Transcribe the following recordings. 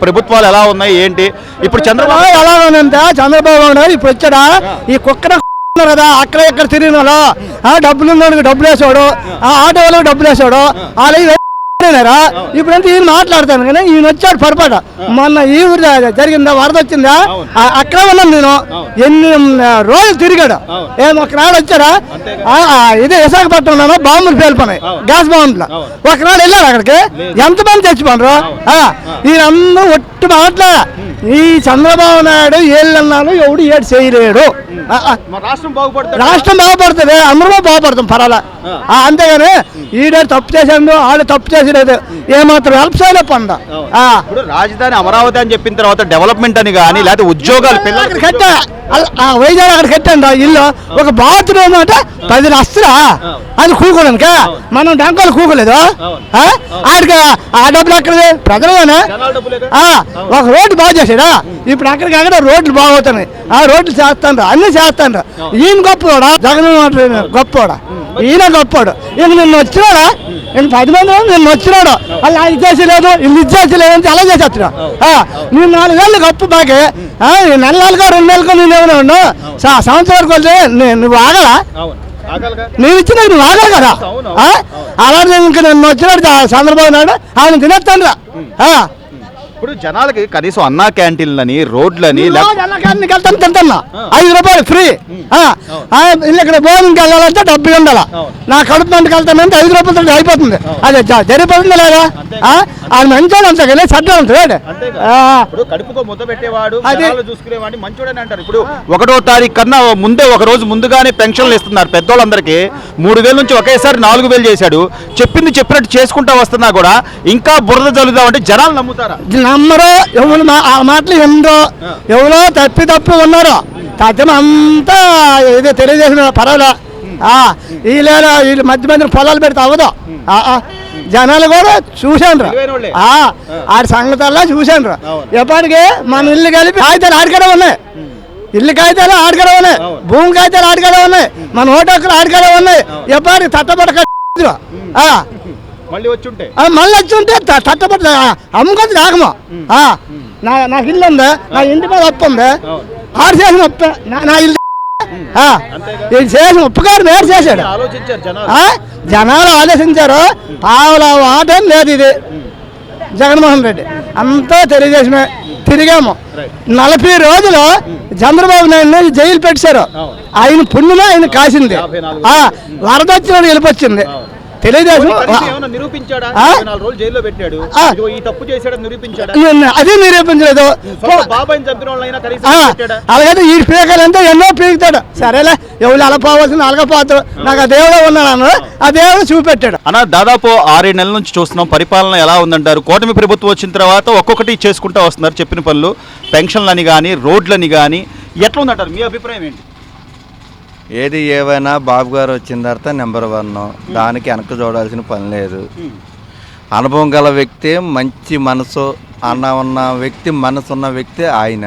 ప్రభుత్వాలు ఎలా ఉన్నాయి ఏంటి? ఇప్పుడు చంద్రబాబు ఎలా ఉందంటే? చంద్రబాబు నాయుడు ఇప్పుడు వచ్చాడా? ఈ కుక్కన కదా అక్కడ ఇక్కడ తిరిగిన ఆ డబ్బులు ఉన్నాడు డబ్బులు వేసాడు ఆ ఆటో వాళ్ళకి డబ్బులు వేసాడు వాళ్ళు ఇప్పుడు అంతా ఈయన మాట్లాడతాను కానీ ఈయన వచ్చాడు పొరపాట. మొన్న ఈ ఊరు జరిగిందా? వరద వచ్చిందా? అక్కడ ఉన్నాను నేను ఎన్ని రోజులు తిరిగాడు. ఏం ఒకనాడు వచ్చారా ఇదే విశాఖపట్నంలో బాంబులు పేలిపోయినాయి గ్యాస్ బాంబులు. ఒకనాడు వెళ్ళారు అక్కడికి? ఎంతమంది చచ్చిపోనరు ఈయనందరూ ఒట్టి మాట్లా ఈ చంద్రబాబు నాయుడు ఏళ్ళన్నాను ఎవడు ఏడు చేయలేడు. రాష్ట్రం బాగుపడుతుంది? రాష్ట్రం బాగుపడుతుంది. అందరూ బాగుపడతాం పర్వాలా. ఆ, అంతేగాని ఈడే తప్పు చేశాడు ఆడు తప్పు చేసేది ఏమాత్రం హెల్ప్ చేయలేపండ ఇప్పుడు రాజధాని అమరావతి అని చెప్పిన తర్వాత డెవలప్మెంట్ అని కానీ లేకపోతే ఉద్యోగాలు కట్టా. వైజాగ్ అక్కడ కట్టండి ఇల్లు. ఒక బాత్రూమ్ అంటే పది లక్షలా. అది కూకోడానికి మనం డంకాలు కూకోలేదు? ఆ? ఆడికి ఆ డబ్బులు డబ్బులేగా? ఆ, ఒక రోడ్డు బాగు చేసాడా ఇప్పుడు అక్కడికి అక్కడ రోడ్లు బాగవుతున్నాయి. ఆ రోడ్లు చేస్తాండ్రు అన్ని చేస్తాను ఈయన గొప్పవాడా జగన్ గొప్పవాడా ఈయన గొప్పవాడు ఇక నిన్న వచ్చినాడా? నేను పది మంది ఉన్నారు, నిన్న వచ్చినాడు. వాళ్ళు అది చేసలేదు ఇల్లు ఇచ్చేసి చేసలేదు అని అలా చేసేస్తున్నాడు. నేను నాలుగు వేలు గొప్ప బాకే. నెల నెలకో రెండు నెలకో నేను ఏమైనా ఉన్నావు స- సంవత్సరం వరకు నువ్వు ఆగలా? నేను ఇచ్చిన నువ్వు ఆగాలి కదా? అలా ఆ? అలాగే ఇంక నిన్న వచ్చినాడు చంద్రబాబు నాయుడు. ఆయన తినేస్తాను రా ఇప్పుడు జనాలకి కనీసం అన్నా క్యాంటీన్లని రోడ్లని తింటున్నా ఐదు రూపాయలు ఫ్రీ. ఇల్లు ఇక్కడ భోజనంకి వెళ్ళాలంటే డబ్బు ఉండాలి? నా కడుపు మందికి వెళ్తానంటే ఐదు రూపాయలతో అయిపోతుంది. అదే జరిగిపోతుంది లేదా? ఆయన మంచోడు అంతే కానీ చెడ్డ ఉంటాడు అంతేగా. ఆ, ఇప్పుడు కడుపుకో ముద్ద పెట్టేవాడు చూసుకునేవాడిని మంచోడని అంటారు. ఇప్పుడు ఒకటో తారీఖు కన్నా ముందే ఒక రోజు ముందుగానే పెన్షన్లు ఇస్తున్నారు పెద్దోళ్ళందరికీ. మూడు వేల నుంచి ఒకేసారి నాలుగు వేలు చేశాడు. చెప్పింది చెప్పినట్టు చేసుకుంటా వస్తున్నా కూడా ఇంకా బురద జల్లుదామంటే జనాలు నమ్ముతారా? నమ్మరు. ఎవరు మాటలు ఎందరో ఎవరో తప్పి తప్పి ఉన్నారు. తగ్గన అంతా ఇది తెలియజేసిన పర్వాలే. వీళ్ళు వీళ్ళు మధ్య మధ్య పొలాలు పెడితే అవ్వదు. జనాలు కూడా చూశాను. ఆడి సంగతల్లా చూశాను. ఎప్పటికీ మన ఇల్లు కలిపి కాగితాలు ఆడికడే ఉన్నాయి. ఇల్లు కాగితాలు ఆడికడే ఉన్నాయి. భూమి కాగితాలు ఆడికడే ఉన్నాయి. మన ఓటోకులు ఆడికడే ఉన్నాయి. ఎప్పటికి తట్టబడక మళ్ళీ వచ్చి ఉంటే? ఆ, మళ్ళీ వచ్చి ఉంటే త- తట్టబడి అమ్ముకొద్ది రాకమో. ఆ, నా నాకు ఇల్లు ఉంది? నా ఇంటి మీద అప్పు ఉంది? ఆడు చేసిన ఉప్పు నా- ఇల్లు ఇది చేసిన ఉప్పుగారు నేడు చేశాడు. జనాలు ఆ, జనాలు ఆలోచించారు పావుల ఆటం లేదు ఇది. జగన్మోహన్ రెడ్డి. అంతా తెలియజేసిన తిరిగాము. నలభై రోజులు చంద్రబాబు నాయుడు జైలు పెట్టారు. ఆయన పుణ్యమే ఆయన కాసింది. యాభై నాలుగు తెలుగుదేశం అది నిరూపించలేదు. అలాగైతే ఈ పీకలంతా ఎన్నో పీకుతాడు. సరేలే ఎవరు అలా పోవాల్సింది అలాగ పోతాడు నాకు ఆ దేవుడు ఉన్నాడు అన్నాడు. ఆ. దేవుడు చూపెట్టాడు. అన్న దాదాపు ఆరేడు నెలల నుంచి చూస్తున్నాం. పరిపాలన ఎలా ఉందంటారు? కూటమి ప్రభుత్వం వచ్చిన తర్వాత ఒక్కొక్కటి చేసుకుంటూ వస్తున్నారు చెప్పిన పనులు. పెన్షన్లని కానీ రోడ్లని కానీ ఎట్లా ఉందంటారు? మీ అభిప్రాయం ఏంటి? ఏది ఏవైనా బాబు గారు వచ్చిన తర్వాత నెంబర్ వన్. దానికి వెనక్కి చూడాల్సిన పని లేదు. అనుభవం గల వ్యక్తి మంచి మనసు అన్న ఉన్న వ్యక్తి మనసు ఉన్న వ్యక్తి ఆయన.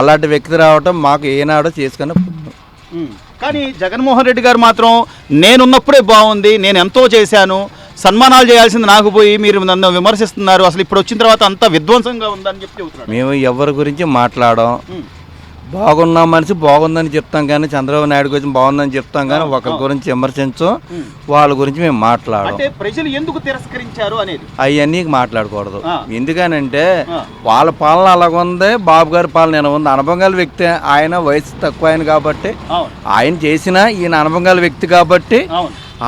అలాంటి వ్యక్తి రావటం మాకు ఏనాడో చేసుకుని కానీ జగన్మోహన్ రెడ్డి గారు మాత్రం నేనున్నప్పుడే బాగుంది నేను ఎంతో చేశాను సన్మానాలు చేయాల్సింది నాకు పోయి మీరు నన్ను విమర్శిస్తున్నారు అసలు ఇప్పుడు వచ్చిన తర్వాత అంత విధ్వంసంగా ఉందని చెప్పి మేము ఎవరి గురించి మాట్లాడం బాగున్న మనిషి బాగుందని చెప్తాం కానీ చంద్రబాబు నాయుడు గురించి బాగుందని చెప్తాం కానీ ఒకరి గురించి విమర్శించం వాళ్ళ గురించి మేము మాట్లాడం అంటే ప్రజలు ఎందుకు తిరస్కరించారు అనేది? అవన్నీ మాట్లాడకూడదు. ఎందుకనంటే. వాళ్ళ పాలన అలాగుంది బాబు గారి పాలన ఎలా ఉంది? అనుభవం వ్యక్తి ఆయన వయసు తక్కువ ఆయన కాబట్టి ఆయన చేసిన ఈయన అనుభవం వ్యక్తి కాబట్టి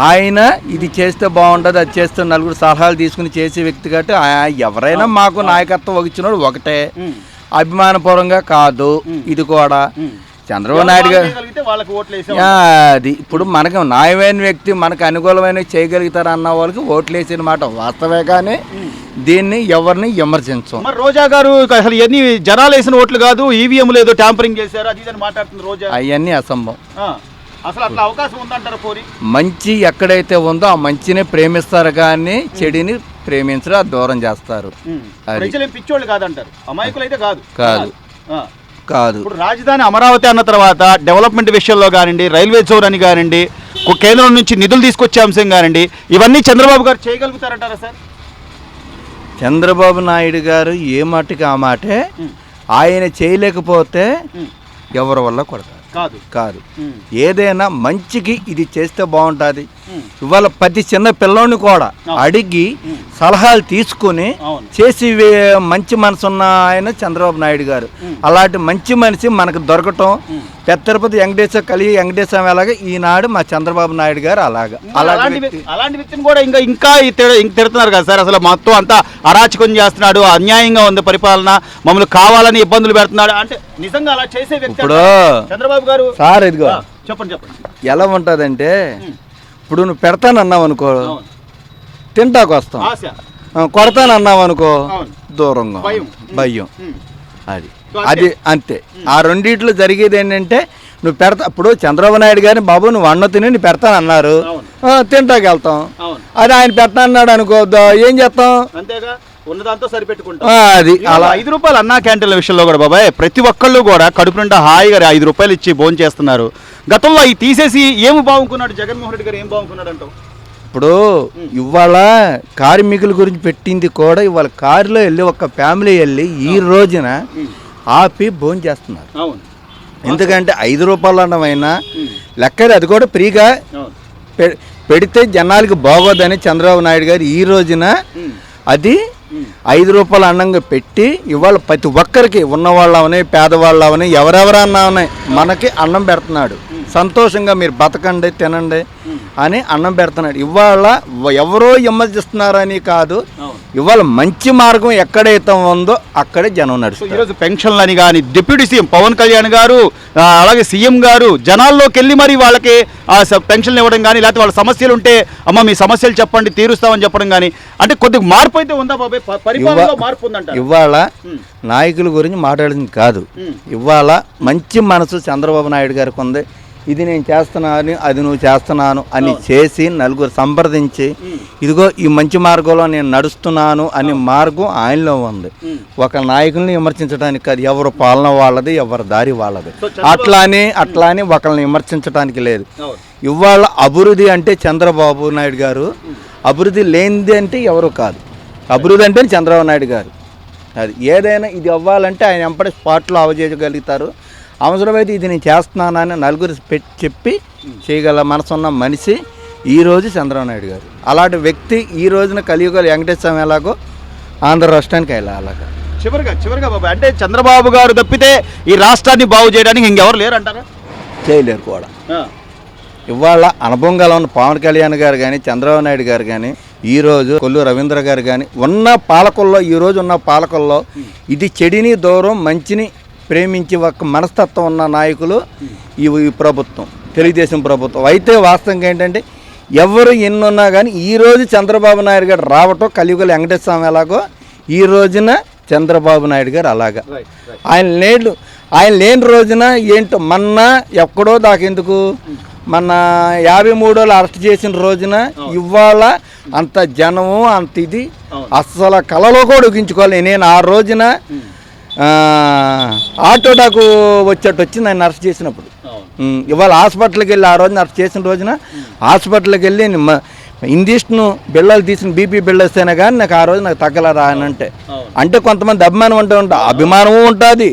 ఆయన ఇది చేస్తే బాగుంటుంది అది చేస్తే నలుగురు సలహాలు తీసుకుని చేసే వ్యక్తి కాబట్టి ఎవరైనా మాకు నాయకత్వం వహించినోడు ఒకటే. అభిమానపూర్వంగా కాదు ఇది కూడా. చంద్రబాబు నాయుడు గారు అది ఇప్పుడు మనకు న్యాయమైన వ్యక్తి మనకు అనుకూలమైన చేయగలుగుతారు అన్న వాళ్ళకి ఓట్లు వేసిన మాట వాస్తవే కానీ దీన్ని ఎవరిని విమర్శించం. మరి రోజా గారు అసలు ఎన్ని జనాలు వేసిన ఓట్లు కాదు ఈవీఎంలు ఏదో ట్యాంపరింగ్ చేశారు అది మాట్లాడుతుంది రోజా. అవన్నీ అసంభవం. అసలు అట్లా అవకాశం ఉందంటారు మంచి ఎక్కడైతే ఉందో ఆ మంచిని ప్రేమిస్తారు కానీ చెడిని ప్రేమించరు అది దూరం చేస్తారు. అది. ప్రజలేం పిచ్చోళ్ళు కాదంటారు. అమాయకులు అయితే కాదు. కాదు. ఆ. కాదు. ఇప్పుడు రాజధాని అమరావతి అన్న తర్వాత డెవలప్మెంట్ విషయంలో కానివ్వండి రైల్వే జోన్ అని కానివ్వండి కేంద్రం నుంచి నిధులు తీసుకొచ్చే అంశం కానివ్వండి ఇవన్నీ చంద్రబాబు గారు చేయగలుగుతారంటారా సార్? చంద్రబాబు నాయుడు గారు ఏ మాటకి ఆ మాటే ఆయన చేయలేకపోతే ఎవరి వల్ల కొడతారు? కాదు. కాదు. ఏదైనా మంచికి ఇది చేస్తే బాగుంటుంది. ఇవాళ ప్రతి చిన్న పిల్లోని కూడా అడిగి సలహాలు తీసుకుని. చేసి మంచి మనసు ఉన్న ఆయన చంద్రబాబు నాయుడు గారు. అలాంటి మంచి మనిషి మనకు దొరకటం పెద్ద తిరుపతి వెంకటేశ్వర కలిగి వెంకటేశ్వర అలాగే ఈనాడు మా చంద్రబాబు నాయుడు గారు అలాగా. అలాంటి అలాంటి వ్యక్తి. వ్యక్తి- అలాంటి వ్యక్తిని కూడా ఇంకా ఇంకా తిడుతున్నారు కదా సార్. అసలు మొత్తం అంతా అరాచకం చేస్తున్నాడు అన్యాయంగా ఉంది పరిపాలన మమ్మల్ని కావాలని ఇబ్బందులు పెడుతున్నాడు. అంటే నిజంగా అలా చేసే వ్యక్తి? చంద్రబాబు గారు సార్ ఇదిగో. చెప్పండి చెప్పండి. ఎలా ఉంటుందంటే ఇప్పుడు నువ్వు పెడతానన్నావు అనుకో. తింటాకు వస్తాం కొడతానన్నావు అనుకో. దూరంగా. భయం. అది. అది అంతే. ఆ రెండిట్లో జరిగేది ఏంటంటే నువ్వు పెడతా ఇప్పుడు చంద్రబాబు నాయుడు గారిని బాబు నువ్వు అన్న తిని నీ పెడతానన్నారు. తింటాకి వెళ్తాం అది ఆయన పెడతానన్నాడు అనుకో ఏం చేస్తాం? ఉన్నదాంతో సరిపెట్టుకుంటాం. ఆ, అది అలా. ఐదు రూపాయలు అన్నా క్యాంటీన్ల విషయంలో కూడా బాబాయ్ ప్రతి ఒక్కళ్ళు కూడా కడుపు నిండా హాయిగా ఐదు రూపాయలు ఇచ్చి భోజనం చేస్తున్నారు. గతంలో అవి తీసేసి ఏమి బాగుకున్నాడు? జగన్మోహన్ రెడ్డి గారు ఏం బాగుకున్నాడు అంటావు? ఇప్పుడు ఇవాళ కార్మికుల గురించి పెట్టింది కూడా ఇవాళ కారులో వెళ్ళి ఒక ఫ్యామిలీ వెళ్ళి ఈ రోజున ఆపి భోజనం చేస్తున్నారు. ఎందుకంటే ఐదు రూపాయలు అన్నమైనా లెక్కది అది కూడా ఫ్రీగా పెడితే జనాలకి బాగోదని చంద్రబాబు నాయుడు గారు ఈ రోజున అది ఐదు రూపాయలు అన్నంగా పెట్టి ఇవాళ ప్రతి ఒక్కరికి ఉన్నవాళ్ళవని పేదవాళ్ళవని ఎవరెవరన్నా ఉన్నాయి మనకి అన్నం పెడుతున్నాడు. సంతోషంగా మీరు బతకండి తినండి అని అన్నం పెడుతున్నాడు. ఇవాళ ఎవరో విమర్శిస్తున్నారని కాదు ఇవాళ మంచి మార్గం ఎక్కడైతే ఉందో అక్కడే జనం సో నడుస్తారు. ఈరోజు పెన్షన్లని కానీ డిప్యూటీ సీఎం పవన్ కళ్యాణ్ గారు అలాగే సీఎం గారు జనాల్లోకి వెళ్ళి మరి వాళ్ళకి ఆ పెన్షన్లు ఇవ్వడం కానీ లేకపోతే వాళ్ళ సమస్యలు ఉంటే అమ్మ మీ సమస్యలు చెప్పండి తీరుస్తామని చెప్పడం కానీ అంటే కొద్దిగా మార్పు అయితే ఉందా బాబాయ్? పరిపాలనలో మార్పు ఉందంట ఇవాళ నాయకుల గురించి మాట్లాడింది కాదు. ఇవాళ మంచి మనసు చంద్రబాబు నాయుడు గారికి ఉంది. ఇది నేను చేస్తున్నాను అది నువ్వు చేస్తున్నాను అని చేసి నలుగురు సంప్రదించి ఇదిగో ఈ మంచి మార్గంలో నేను నడుస్తున్నాను అనే మార్గం ఆయనలో ఉంది. ఒక నాయకుల్ని విమర్శించడానికి కాదు ఎవరు పాలన వాళ్ళది ఎవరి దారి వాళ్ళది. అట్లా అని అట్లా అని ఒకరిని విమర్శించడానికి లేదు. ఇవాళ అభివృద్ధి అంటే చంద్రబాబు నాయుడు గారు అభివృద్ధి లేనిది అంటే ఎవరు కాదు. అభివృద్ధి అంటే చంద్రబాబు నాయుడు గారు. అది ఏదైనా ఇది అవ్వాలంటే ఆయన ఎంపటి స్పాట్లో అవజేయగలుగుతారు. అవసరమైతే ఇది నేను చేస్తున్నానని నలుగురు పెట్టి చెప్పి చేయగల మనసున్న మనిషి ఈరోజు చంద్రబాబు నాయుడు గారు. అలాంటి వ్యక్తి ఈ రోజున కలియుగలు వెంకటేశ్వర స్వామి ఎలాగో ఆంధ్ర రాష్ట్రానికి వెళ్ళాలి అలాగా? చివరిగా చివరిగా బాబాయ్ అంటే చంద్రబాబు గారు తప్పితే ఈ రాష్ట్రాన్ని బాగు చేయడానికి ఇంకెవరు లేరు అంటారా చేయలేరు కూడా. ఇవాళ అనుభవం గల ఉన్న పవన్ కళ్యాణ్ గారు కానీ చంద్రబాబు నాయుడు గారు కానీ ఈరోజు కొల్లు రవీంద్ర గారు కానీ ఉన్న పాలకుల్లో ఈరోజు ఉన్న పాలకుల్లో ఇది చెడిని దూరం మంచిని ప్రేమించి ఒక మనస్తత్వం ఉన్న నాయకులు ఈ ప్రభుత్వం తెలుగుదేశం ప్రభుత్వం. అయితే వాస్తవంగా ఏంటంటే ఎవరు ఎన్నున్నా కానీ ఈరోజు చంద్రబాబు నాయుడు గారు రావటం కలియుగల వెంకటేశ్వర స్వామి ఎలాగో ఈ రోజున చంద్రబాబు నాయుడు గారు అలాగా. ఆయన లేడు ఆయన లేని రోజున ఏంటో మొన్న ఎక్కడో దాకెందుకు? మన యాభై మూడోళ్ళు అరెస్ట్ చేసిన రోజున ఇవాళ అంత జనము అంత ఇది. అస్సలు కలలో కూడా ఉగించుకోవాలి. నేను ఆ రోజున ఆ, ఆటో డాకు వచ్చేట్టు వచ్చింది ఆయన అరెస్ట్ చేసినప్పుడు. ఇవాళ హాస్పిటల్కి వెళ్ళి ఆ రోజున అరెస్ట్ చేసిన రోజున హాస్పిటల్కి వెళ్ళి ఇందిష్ను బిళ్ళలు తీసిన బీపీ బిళ్ళొస్తేనే కానీ నాకు ఆ రోజు నాకు తగ్గలరా అని అంటే. అంటే కొంతమంది అభిమానం ఉంటూ ఉంటా అభిమానము ఉంటుంది.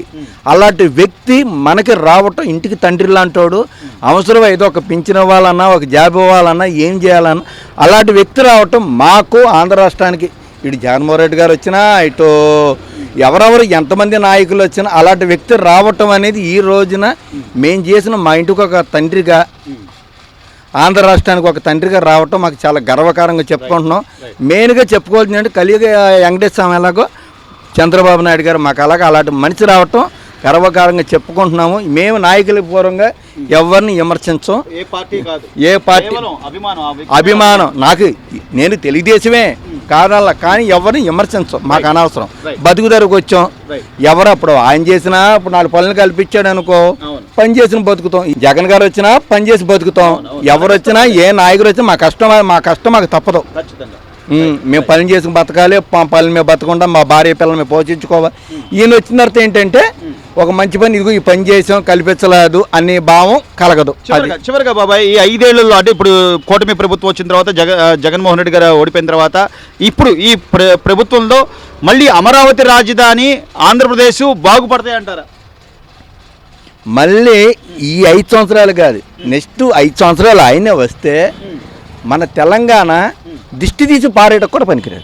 అలాంటి వ్యక్తి మనకి రావటం ఇంటికి తండ్రి లాంటోడు అవసరం ఏదో ఒక పింఛన్ ఇవ్వాలన్నా ఒక జాబ్ ఇవ్వాలన్నా ఏం చేయాలన్నా. అలాంటి వ్యక్తి రావటం మాకు ఆంధ్ర రాష్ట్రానికి ఇటు జగన్మోహన్ రెడ్డి గారు వచ్చినా ఇటు ఎవరెవరు ఎంతమంది నాయకులు వచ్చినా అలాంటి వ్యక్తి రావటం అనేది ఈ రోజున మేము చేసిన మా ఇంటికి ఒక తండ్రిగా ఆంధ్ర రాష్ట్రానికి ఒక తండ్రిగా రావటం మాకు చాలా గర్వకారంగా చెప్పుకుంటున్నాం. మెయిన్గా చెప్పుకోవాల్సింది అంటే కలియుగ వెంకటేశ్వర స్వామి ఎలాగో చంద్రబాబు నాయుడు గారు మాకు అలాగా అలాంటి మనిషి రావటం గర్వకారంగా చెప్పుకుంటున్నాము. మేము నాయకుల పూర్వంగా ఎవరిని విమర్శించం. ఏ పార్టీ ఏ పార్టీ అభిమానం. నాకు నేను తెలుగుదేశమే. కాదల్లా కానీ ఎవరిని విమర్శించం మాకు అనవసరం. బతుకు ధరకు వచ్చాం. ఎవరు అప్పుడు ఆయన చేసినా ఇప్పుడు నాలుగు పనులు కల్పించాడు అనుకో. పని చేసిన బతుకుతాం. జగన్ గారు వచ్చినా పని చేసి బతుకుతాం. ఎవరు వచ్చినా ఏ నాయకుడు వచ్చినా మా కష్టం మా కష్టం మాకు తప్పదు. మేము పని చేసి బతకాలి మా పనులు మేము బతకుండా మా భార్య పిల్లల్ని మేము పోషించుకోవాలి. ఈయన వచ్చిన తర్వాత ఏంటంటే ఒక మంచి పని ఇదిగో ఈ పని చేసాం కల్పించలేదు అనే భావం కలగదు. చివరిగా బాబాయ్ ఈ ఐదేళ్ళలో అంటే ఇప్పుడు కూటమి ప్రభుత్వం వచ్చిన తర్వాత జగ జగన్మోహన్ రెడ్డి గారు ఓడిపోయిన తర్వాత ఇప్పుడు ఈ ప్ర ప్రభుత్వంలో మళ్ళీ అమరావతి రాజధాని ఆంధ్రప్రదేశ్ బాగుపడతాయి అంటారా? మళ్ళీ ఈ ఐదు సంవత్సరాలు కాదు నెక్స్ట్ ఐదు సంవత్సరాలు ఆయనే వస్తే మన తెలంగాణ దిష్టి తీసి పారేయటం కూడా పనికిరాదు.